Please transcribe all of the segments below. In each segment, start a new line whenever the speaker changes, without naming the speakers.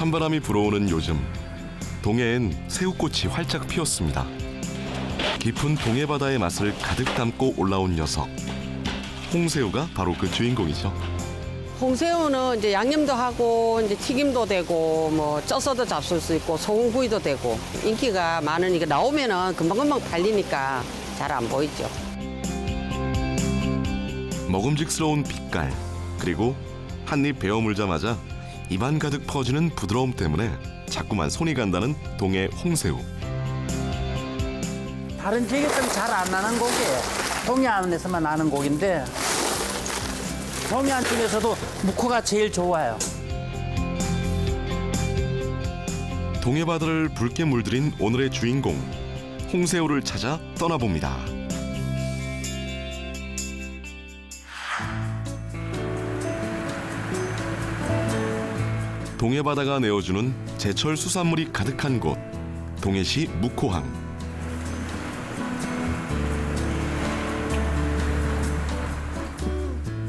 찬바람이 불어오는 요즘 동해엔 새우꽃이 활짝 피었습니다. 깊은 동해 바다의 맛을 가득 담고 올라온 녀석 홍새우가 바로 그 주인공이죠.
홍새우는 이제 양념도 하고 이제 튀김도 되고 뭐 쪄서도 잡술 수 있고 소금구이도 되고 인기가 많으니까 나오면은 금방금방 팔리니까 잘 안 보이죠.
먹음직스러운 빛깔 그리고 한 입 베어 물자마자 입안 가득 퍼지는 부드러움 때문에 자꾸만 손이 간다는 동해 홍새우.
다른 지역에서는 잘 안 나는 고기예요. 동해안에서만 나는 고기인데 동해안 중에서도 묵호가 제일 좋아요.
동해 바다를 붉게 물들인 오늘의 주인공 홍새우를 찾아 떠나봅니다. 동해 바다가 내어주는 제철 수산물이 가득한 곳 동해시 묵호항.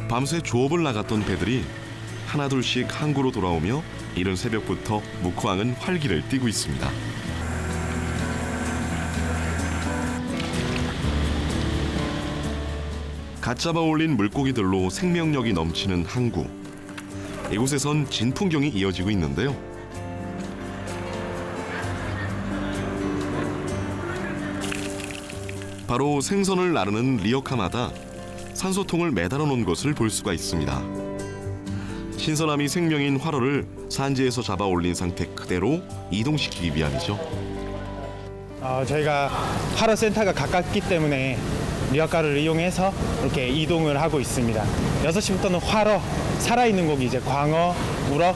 밤새 조업을 나갔던 배들이 하나둘씩 항구로 돌아오며 이른 새벽부터 묵호항은 활기를 띠고 있습니다. 갓 잡아 올린 물고기들로 생명력이 넘치는 항구. 이곳에선 진풍경이 이어지고 있는데요. 바로 생선을 나르는 리어카마다 산소통을 매달아 놓은 것을 볼 수가 있습니다. 신선함이 생명인 활어를 산지에서 잡아 올린 상태 그대로 이동시키기 위함이죠.
어, 저희가 하러 센터가 가깝기 때문에 리어카를 이용해서 이렇게 이동을 하고 있습니다. 6시부터는 활어, 살아있는 고기 이제 광어, 우럭,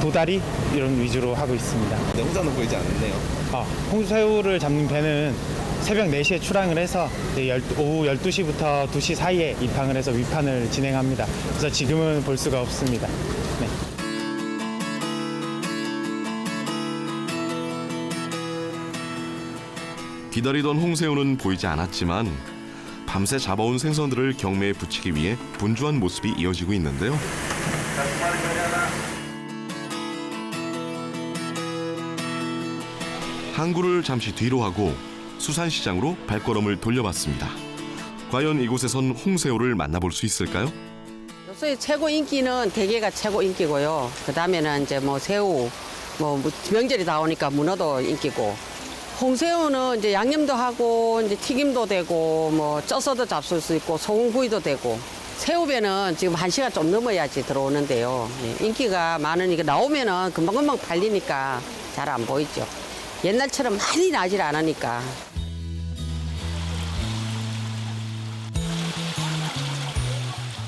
도다리 이런 위주로 하고 있습니다.
네, 혼자는 보이지 않는데요.
어, 홍새우를 잡는 배는 새벽 4시에 출항을 해서 이제 열- 오후 12시부터 2시 사이에 입항을 해서 위판을 진행합니다. 그래서 지금은 볼 수가 없습니다. 네.
기다리던 홍새우는 보이지 않았지만 밤새 잡아온 생선들을 경매에 붙이기 위해 분주한 모습이 이어지고 있는데요. 항구를 잠시 뒤로 하고 수산시장으로 발걸음을 돌려봤습니다. 과연 이곳에선 홍새우를 만나볼 수 있을까요?
요새 최고 인기는 대게가 최고 인기고요. 그 다음에는 이제 뭐 새우, 뭐 명절이 다 오니까 문어도 인기고. 홍새우는 이제 양념도 하고 이제 튀김도 되고 뭐 쪄서도 잡술 수 있고 소금구이도 되고. 새우배는 지금 한 시간 좀 넘어야지 들어오는데요. 예, 인기가 많으니까 나오면은 금방금방 팔리니까 잘 안 보이죠. 옛날처럼 많이 나질 않으니까.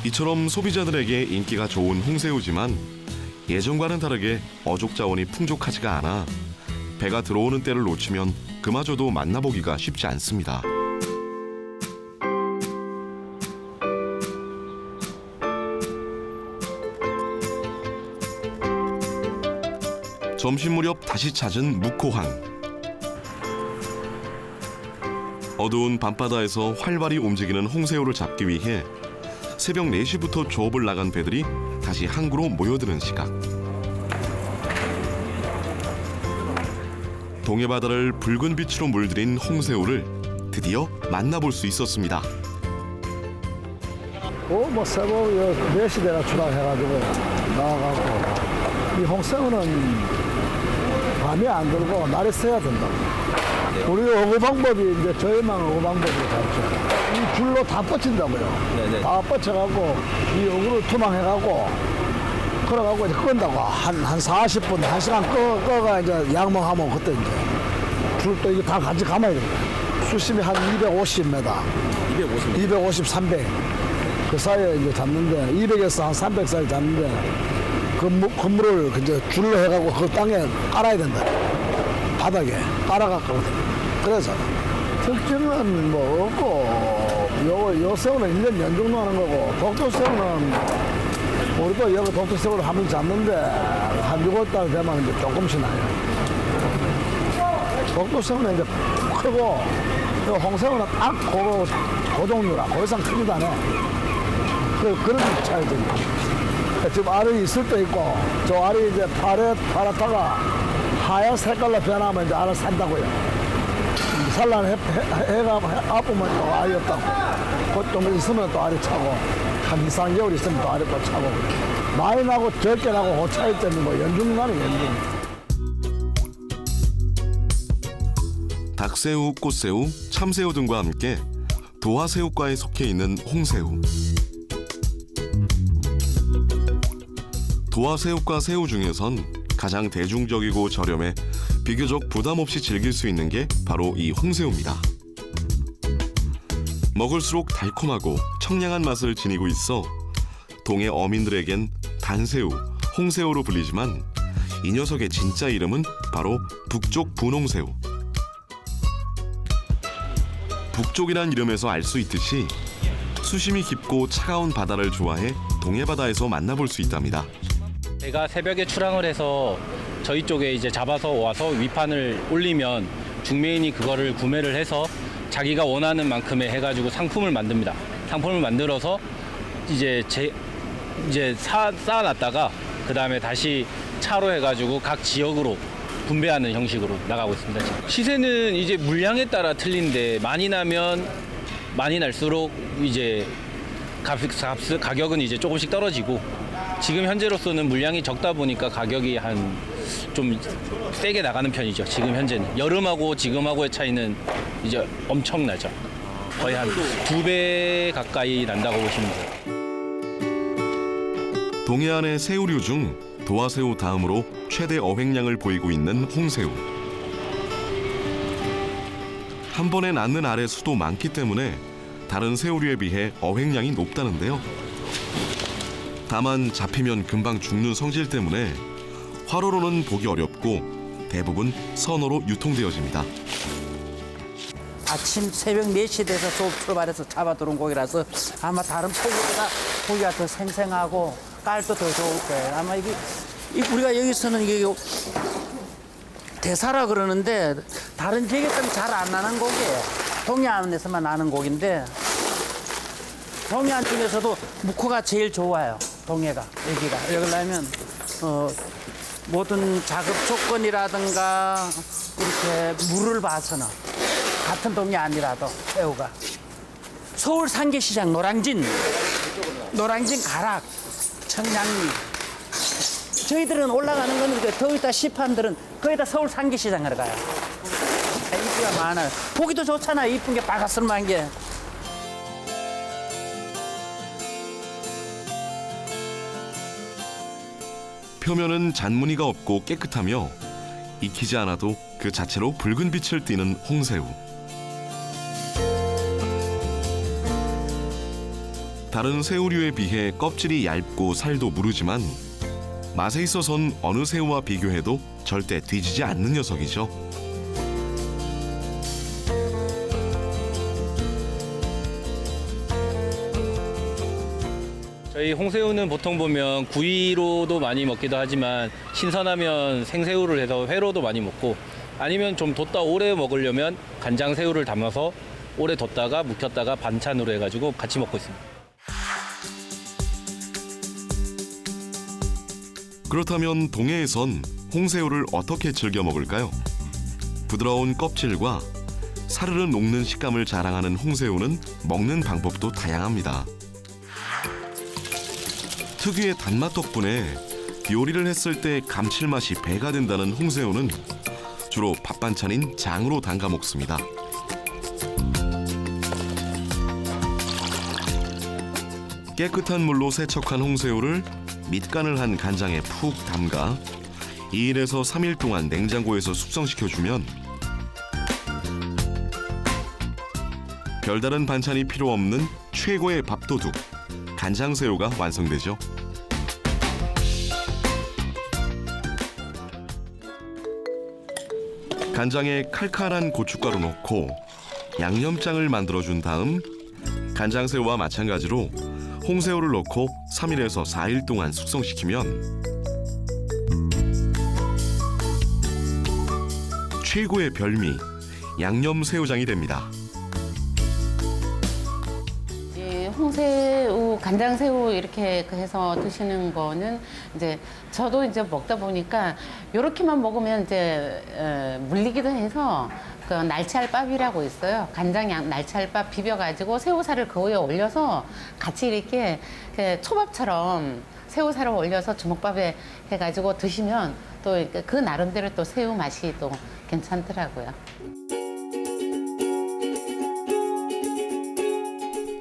이처럼 소비자들에게 인기가 좋은 홍새우지만 예전과는 다르게 어족 자원이 풍족하지가 않아 배가 들어오는 때를 놓치면 그마저도 만나보기가 쉽지 않습니다. 점심 무렵 다시 찾은 묵호항. 어두운 밤바다에서 활발히 움직이는 홍새우를 잡기 위해 새벽 4시부터 조업을 나간 배들이 다시 항구로 모여드는 시각. 동해 바다를 붉은 빛으로 물들인 홍새우를 드디어 만나볼 수 있었습니다.
어, 뭐 새벽 4시 대나 출항해가지고 나와가고 이 홍새우는 밤에 안 들고 날에 써야 된다. 우리 어구 방법이 이제 저희만 어구 방법으로 잡죠. 이 줄로 다 뻗친다고요.
네네.
다 뻗쳐갖고 이 어구를 투망해갖고 걸어가고 이제 끈다고 한, 한 40분, 1시간 꺼, 꺼가 이제 양봉하면 그때 이제 줄도 이게 다 같이 감아야 됩니다. 수심이 한 250m.
250m.
250, 300. 그 사이에 이제 잡는데, 200에서 한 300 사이 잡는데, 그 무- 그물을 이제 줄로 해가고 그 땅에 깔아야 된다. 바닥에 깔아갖고. 그래서 특징은 뭐 없고, 요, 요 새우는 1년 연중 나는 거고, 독도 새우는 우리도 여기 독도새우를 한번 잡는데, 한 6월달 되면 이제 조금씩 나요. 독도새우는 이제 크고, 그 홍새우는 딱 그, 그 종류라, 그 이상 크지도 않아. 그, 그런 차이들이. 지금 알이 있을 때 있고 저 알이 이제 파래 파랗다가 하얀 색깔로 변하면 이제 알을 산다고요. 산란 해, 해, 해가 아프면 또 알이 없다고. 그좀 있으면 또 알이 차고 한 2, 3개월 있으면 또 알이 또 차고. 많이 나고 적게 나고 그 차이 때문에 뭐 연중 나는 연중.
닭새우, 꽃새우, 참새우 등과 함께 도화새우과에 속해 있는 홍새우. 도화새우과 새우 중에선 가장 대중적이고 저렴해 비교적 부담 없이 즐길 수 있는 게 바로 이 홍새우입니다. 먹을수록 달콤하고 청량한 맛을 지니고 있어 동해 어민들에겐 단새우, 홍새우로 불리지만 이 녀석의 진짜 이름은 바로 북쪽 분홍새우. 북쪽이란 이름에서 알 수 있듯이 수심이 깊고 차가운 바다를 좋아해 동해 바다에서 만나볼 수 있답니다.
제가 새벽에 출항을 해서 저희 쪽에 이제 잡아서 와서 위판을 올리면 중매인이 그거를 구매를 해서 자기가 원하는 만큼의 해가지고 상품을 만듭니다. 상품을 만들어서 이제 제 이제 사, 쌓아놨다가 그 다음에 다시 차로 해가지고 각 지역으로 분배하는 형식으로 나가고 있습니다. 지금. 시세는 이제 물량에 따라 틀린데 많이 나면 많이 날수록 이제 값, 값, 가격은 이제 조금씩 떨어지고 지금 현재로서는 물량이 적다 보니까 가격이 한 좀 세게 나가는 편이죠. 지금 현재는 여름하고 지금하고의 차이는 이제 엄청나죠. 거의 한 두 배 가까이 난다고 보시면 돼요.
동해안의 새우류 중 도화새우 다음으로 최대 어획량을 보이고 있는 홍새우. 한 번에 낳는 알의 수도 많기 때문에 다른 새우류에 비해 어획량이 높다는데요. 다만 잡히면 금방 죽는 성질 때문에 화로로는 보기 어렵고 대부분 선어로 유통되어집니다.
아침 새벽 4시 돼서 수업 출발해서 잡아 들어온 고기라서 아마 다른 포기보다 고기가 더 생생하고 깔도 더 좋을 거예요. 아마 이게 이- 우리가 여기서는 이게 대사라 그러는데 다른 지역에서는 잘 안 나는 고기예요. 동해안에서만 나는 고기인데 동해안 중에서도 묵호가 제일 좋아요. 동해가 여기가 여기라면 어, 모든 작업 조건이라든가 이렇게 물을 봐서는 같은 동네 아니라도 새우가. 서울 상계시장 노량진. 노량진 가락 청량리. 저희들은 올라가는 그더 있다 시판들은 거의 다 서울 상계시장으로 가요. 인기가 많아요. 보기도 좋잖아요 이쁜 게 빨갛스름한 게
표면은 잔무늬가 없고 깨끗하며 익히지 않아도 그 자체로 붉은 빛을 띠는 홍새우. 다른 새우류에 비해 껍질이 얇고 살도 무르지만 맛에 있어선 어느 새우와 비교해도 절대 뒤지지 않는 녀석이죠.
저희 홍새우는 보통 보면 구이로도 많이 먹기도 하지만 신선하면 생새우를 해서 회로도 많이 먹고 아니면 좀 뒀다 오래 먹으려면 간장 새우를 담아서 오래 뒀다가 묵혔다가 반찬으로 해가지고 같이 먹고 있습니다.
그렇다면 동해에선 홍새우를 어떻게 즐겨 먹을까요? 부드러운 껍질과 사르르 녹는 식감을 자랑하는 홍새우는 먹는 방법도 다양합니다. 특유의 단맛 덕분에 요리를 했을 때 감칠맛이 배가 된다는 홍새우는 주로 밥 반찬인 장으로 담가 먹습니다. 깨끗한 물로 세척한 홍새우를 밑간을 한 간장에 푹 담가 2일에서 3일 동안 냉장고에서 숙성시켜주면 별다른 반찬이 필요 없는 최고의 밥도둑 간장새우가 완성되죠. 간장에 칼칼한 고춧가루 넣고 양념장을 만들어준 다음 간장새우와 마찬가지로 홍새우를 넣고 3일에서 4일 동안 숙성시키면 최고의 별미 양념 새우장이 됩니다.
간장 새우 이렇게 그 해서 드시는 거는 이제 저도 이제 먹다 보니까 요렇게만 먹으면 이제 에, 물리기도 해서 그 날치알밥이라고 있어요. 간장 양 날치알밥 비벼가지고 새우살을 그 위에 올려서 같이 이렇게 그 초밥처럼 새우살을 올려서 주먹밥에 해가지고 드시면 또 그 나름대로 또 새우 맛이 또 괜찮더라고요.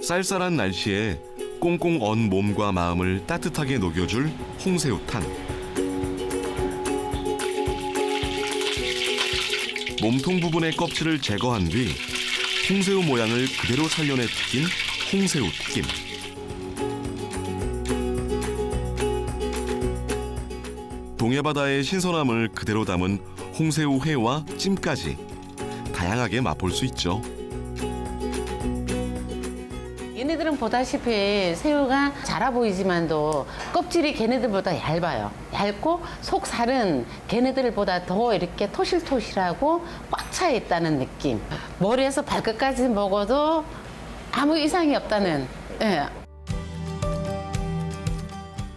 쌀쌀한 날씨에 꽁꽁 언 몸과 마음을 따뜻하게 녹여줄 홍새우탕. 몸통 부분의 껍질을 제거한 뒤 홍새우 모양을 그대로 살려내 튀긴 홍새우 튀김. 동해바다의 신선함을 그대로 담은 홍새우 회와 찜까지 다양하게 맛볼 수 있죠.
얘네들은 보다시피 새우가 자라 보이지만도 껍질이 걔네들보다 얇아요. 얇고 속살은 걔네들보다 더 이렇게 토실토실하고 꽉 차 있다는 느낌. 머리에서 발끝까지 먹어도 아무 이상이 없다는. 예.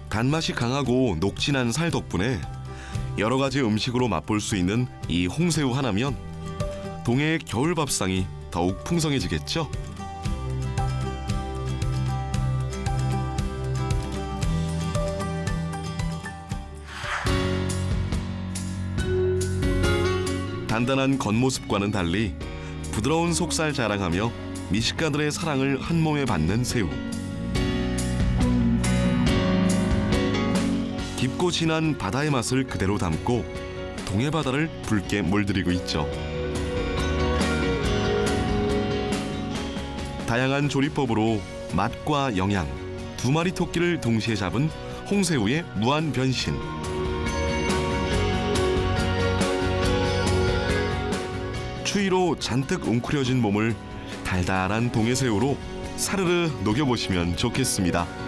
단맛이 강하고 녹진한 살 덕분에 여러 가지 음식으로 맛볼 수 있는 이 홍새우 하나면 동해의 겨울 밥상이 더욱 풍성해지겠죠. 단단한 겉모습과는 달리 부드러운 속살 자랑하며 미식가들의 사랑을 한 몸에 받는 새우. 깊고 진한 바다의 맛을 그대로 담고 동해 바다를 붉게 물들이고 있죠. 다양한 조리법으로 맛과 영양 두 마리 토끼를 동시에 잡은 홍새우의 무한 변신. 추위로 잔뜩 웅크려진 몸을 달달한 동해새우로 사르르 녹여보시면 좋겠습니다.